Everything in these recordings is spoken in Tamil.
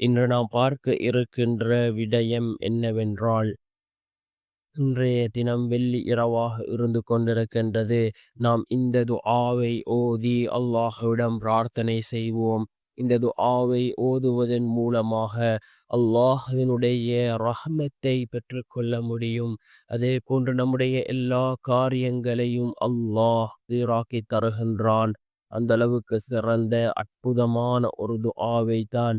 இன்று நாம் பார்க்க இருக்கின்ற விடயம் என்னவென்றால் இன்றைய தினம் வெள்ளி இரவாக இருந்து கொண்டிருக்கின்றது. நாம் இந்த துஆவை ஓதி அல்லாஹுவிடம் பிரார்த்தனை செய்வோம். இந்த துஆவை ஓதுவதன் மூலமாக அல்லாஹினுடைய ரஹமத்தை பெற்றுக்கொள்ள முடியும். அதே போன்று நம்முடைய எல்லா காரியங்களையும் அல்லாஹ் சீராக்கி தருகின்றான். அந்த அளவுக்கு சிறந்த அற்புதமான ஒரு துஆவை தான்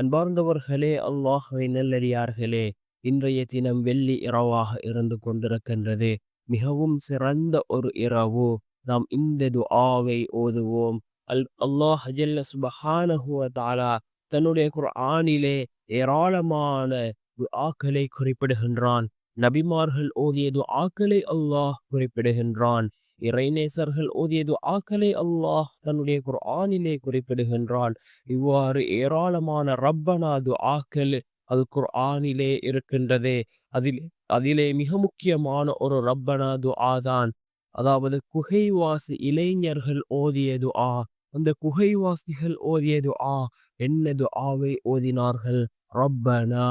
அன்பார்ந்தவர்களே அல்லாஹுவை நல்லடியார்களே இன்றைய தினம் வெள்ளி இரவாக இருந்து கொண்டிருக்கின்றது. மிகவும் சிறந்த ஒரு இரவு. நாம் இந்த துஆவை ஓதுவோம். அல் அல்லாஹ் தாலா தன்னுடைய குர்ஆனிலே ஏராளமான துஆக்களை குறிப்பிடுகின்றான். நபிமார்கள் ஓதிய துஆக்களை அல்லாஹ் குறிப்பிடுகின்றான். இறைநேசர்கள் ஓதியது ஆக்களை அல்லாஹ் தன்னுடைய குர்ஆனிலே குறிப்பிடுகின்றான். இவ்வாறு ஏராளமான ரப்பனாது ஆக்கள் அது குர்ஆனிலே இருக்கின்றதே. அதில் அதிலே மிக முக்கியமான ஒரு ரப்பனாது ஆதான் அதாவது குகைவாசி இளைஞர்கள் ஓதியது ஆ. அந்த குகைவாசிகள் ஓதியது ஆ. என்னது ஆவை ஓதினார்கள்? ரப்பனா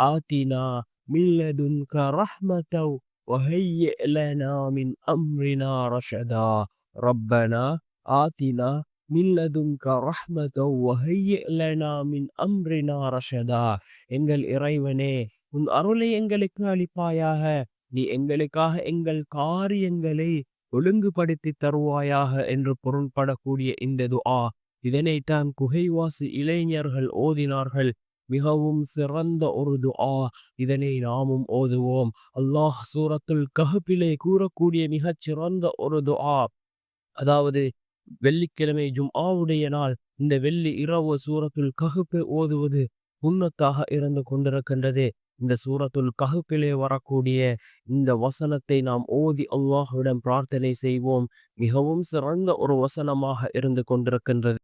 ஆத்தினா மில்லதுன்க ரஹ்மதவ் وهيئ لنا من أمرنا رشدا ربنا آتنا من لدنك رحمة وهيئ لنا من أمرنا رشدا எங்கள் இறைவனே உன் அருளை எங்களுக்கு அளிப்பாயாக நீ எங்களுக்காக எங்கள் காரியங்களை ஒழுங்குபடுத்தி தருவாயாக என்று பொருள்படக்கூடிய இந்த துஆ இதனைத்தான் குகைவாசி இளைஞர்கள் ஓதினார்கள் மிகவும் சிறந்த ஒரு துஆ. இதனை நாமும் ஓதுவோம். அல்லாஹ் சூரத்துல் கஹபிலே கூறக்கூடிய மிகச் சிறந்த ஒரு துஆ. அதாவது வெள்ளிக்கிழமை ஜும்ஆவுடைய நாள். இந்த வெள்ளி இரவு சூரத்துல் கஹப்பை ஓதுவது உன்னத்தாக இருந்து கொண்டிருக்கின்றது. இந்த சூரத்துல் கஹுப்பிலே வரக்கூடிய இந்த வசனத்தை நாம் ஓதி அல்லாஹுடன் பிரார்த்தனை செய்வோம். மிகவும் சிறந்த ஒரு வசனமாக இருந்து கொண்டிருக்கின்றது.